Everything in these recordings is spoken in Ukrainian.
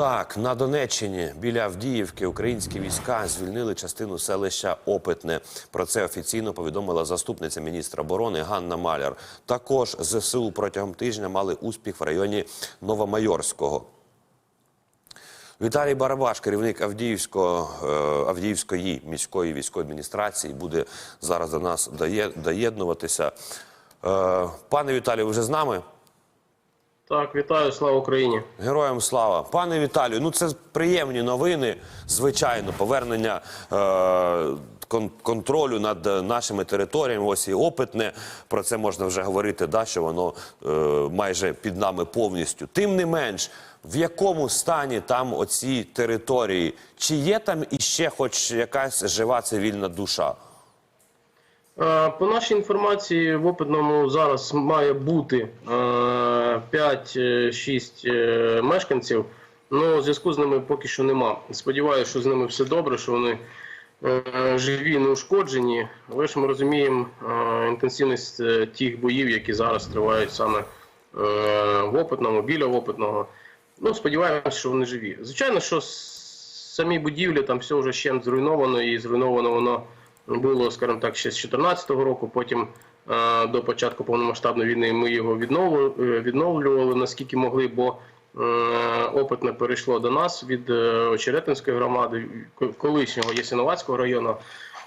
Так, на Донеччині біля Авдіївки українські війська звільнили частину селища Опитне. Про це офіційно повідомила заступниця міністра оборони Ганна Маляр. Також ЗСУ протягом тижня мали успіх в районі Новомайорського. Віталій Барабаш, керівник Авдіївського, е, Авдіївської міської військової адміністрації, буде зараз до нас доєднуватися. Е, Пане Віталію, ви вже з нами? Так, вітаю, слава Україні. Героям слава, пане Віталію. Ну це приємні новини. Звичайно, повернення е, кон- контролю над нашими територіями. Ось і опитне. Про це можна вже говорити. Да, що воно е, майже під нами повністю. Тим не менш, в якому стані там оці території? Чи є там іще хоч якась жива цивільна душа? Е, По нашій інформації, в опитному зараз має бути 5-6 мешканців. Ну, у зв'язку з ними поки що нема. Сподіваюся, що з ними все добре, що вони е, живі, не ушкоджені. Але ж ми розуміємо е, інтенсивність е, тих боїв, які зараз тривають саме е, в опитному, біля опитного. Ну, сподіваємося, що вони живі. Звичайно, що самі будівлі там все вже ще зруйновано, і зруйновано воно було, скажімо так, ще з 2014 року. Потім е, до початку повномасштабної війни ми його відновлювали, е, наскільки могли, бо е, опитне перейшло до нас від Очеретинської громади, колишнього Ясиновацького району.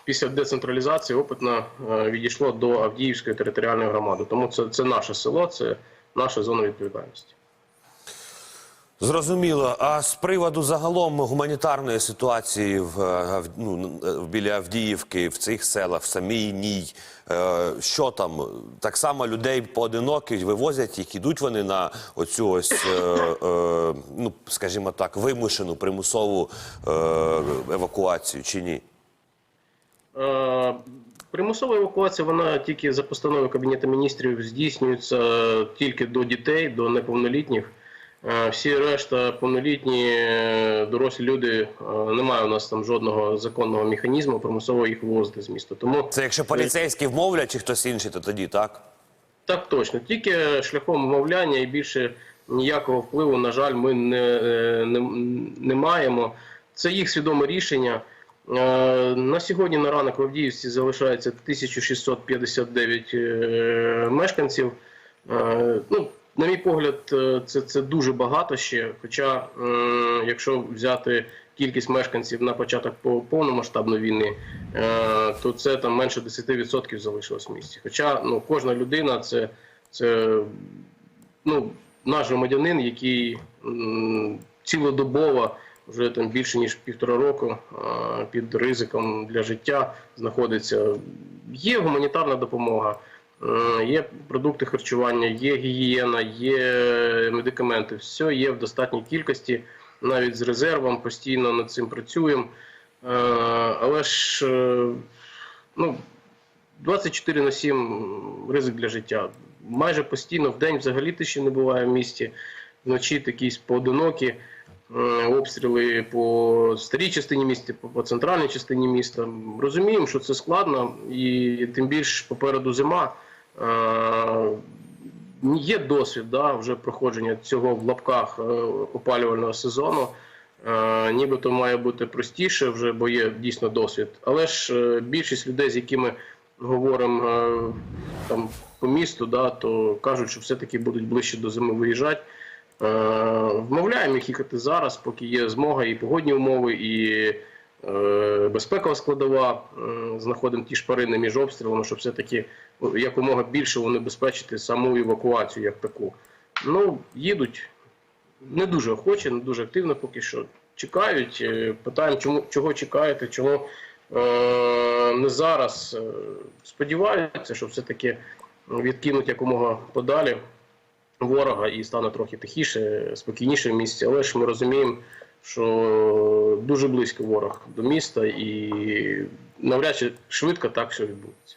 Після децентралізації опитне е, відійшло до Авдіївської територіальної громади. Тому це, це наше село, це наша зона відповідальності. Зрозуміло. А з приводу загалом гуманітарної ситуації в, е, ну, е, біля Авдіївки, в цих селах, в самій ній, е, що там? Так само людей поодинокі вивозять їх, ідуть вони на оцю ось, ну, скажімо так, вимушену примусову евакуацію чи ні? Примусова евакуація вона тільки за постановою Кабінету міністрів здійснюється тільки до дітей, до неповнолітніх. Всі решта повнолітні е, дорослі люди е, немає у нас там жодного законного механізму примусово їх вивозити з міста. Тому Це якщо поліцейські вмовлять чи хтось інший, то тоді так? так точно, тільки шляхом вмовляння і більше ніякого впливу, на жаль, ми не, е, не, не маємо. Це їх свідоме рішення. На сьогодні на ранок в Авдіївці залишається 1659 е, мешканців. Ну, на мій погляд, е, це, це дуже багато ще. Хоча, м, якщо взяти кількість мешканців на початок по- повномасштабної війни, е, то це там менше 10% залишилось в місті. Хоча ну, кожна людина це, це ну, наш громадянин, який цілодобово вже там більше ніж півтора року під ризиком для життя знаходиться. Є гуманітарна допомога, е, є продукти харчування, є гігієна, є медикаменти. Все є в достатній кількості, навіть з резервом постійно над цим працюємо. Е, Але ж е, ну, 24 на 7 ризик для життя. Майже постійно в день взагалі тиші не буває в місті. Вночі такі поодинокі е, обстріли по старій частині міста, по центральній частині міста. Розуміємо, що це складно, і тим більше попереду зима. Е, Є досвід да, вже проходження цього в лапках е, опалювального сезону. Е, Нібито має бути простіше вже, бо є дійсно досвід. Але ж більшість людей, з якими говоримо там по місту, да, то кажуть, що все-таки будуть ближче до зими виїжджати. Вмовляємо їх їхати зараз, поки є змога і погодні умови, і безпекова складова. Е, Знаходимо ті шпарини між обстрілами, щоб все-таки ну, якомога більше унебезпечити саму евакуацію як таку. Ну, їдуть не дуже охоче, не дуже активно поки що. Чекають, е, питаємо, чому, чого чекаєте, чому е, не зараз. Е, Сподіваються, що все-таки відкинуть якомога подалі ворога і стане трохи тихіше, спокійніше в місті. Але ж ми розуміємо, що дуже близько ворог до міста і навряд чи швидко так все відбудеться.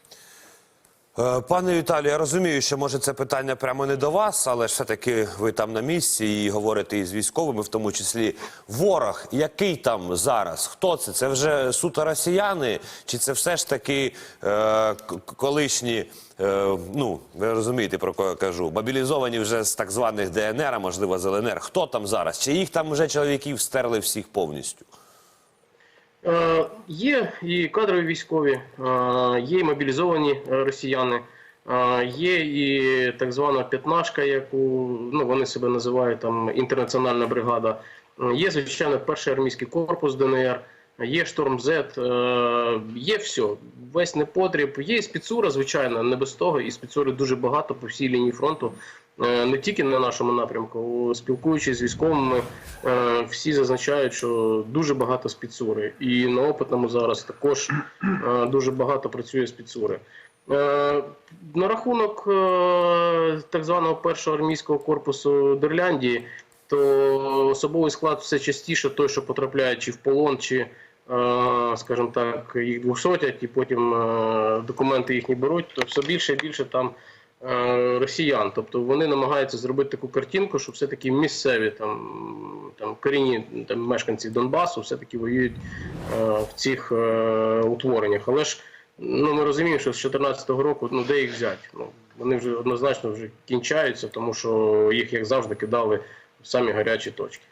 Е, Пане Віталію, я розумію, що може це питання прямо не до вас, але ж все-таки ви там на місці і говорите із військовими, в тому числі ворог. Який там зараз? Хто це? Це вже суто росіяни, чи це все ж таки е, колишні, е, ну ви розумієте про кого я кажу, мобілізовані вже з так званих ДНР, а можливо з ЛНР. Хто там зараз? Чи їх там вже чоловіків стерли всіх повністю? Е, Є і кадрові військові, е, є і мобілізовані росіяни, е, є і так звана п'ятнашка, яку ну, вони себе називають там інтернаціональна бригада. Є, звичайно, перший армійський корпус ДНР, є шторм З, е, є все, весь непотріб. Є і спецура, звичайно, не без того. І спецури дуже багато по всій лінії фронту. Е, Не тільки на нашому напрямку, спілкуючись з військовими, е, всі зазначають, що дуже багато спецури. І на опитному зараз також е, дуже багато працює спецури. На рахунок так званого першого армійського корпусу Дерляндії, то особовий склад все частіше той, що потрапляє чи в полон, чи, скажімо так, їх двохсотять, і потім документи їхні беруть, то все більше і більше там росіян. Тобто вони намагаються зробити таку картинку, що все-таки місцеві там, там корінні там, мешканці Донбасу все-таки воюють е, в цих е, утвореннях. Але ж ну, ми розуміємо, що з 2014 року ну, де їх взяти? Ну, вони вже однозначно вже кінчаються, тому що їх, як завжди, кидали в самі гарячі точки.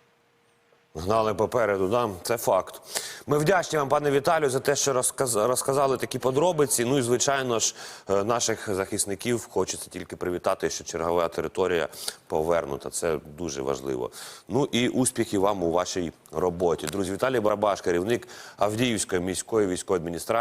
Гнали попереду, да? це факт. Ми вдячні вам, пане Віталію, за те, що розказ... розказали такі подробиці. Ну і звичайно ж, е, наших захисників хочеться тільки привітати, що чергова територія повернута. Це дуже важливо. Ну і успіхів вам у вашій роботі. Друзі, Віталій Барабаш, керівник Авдіївської міської військової адміністрації.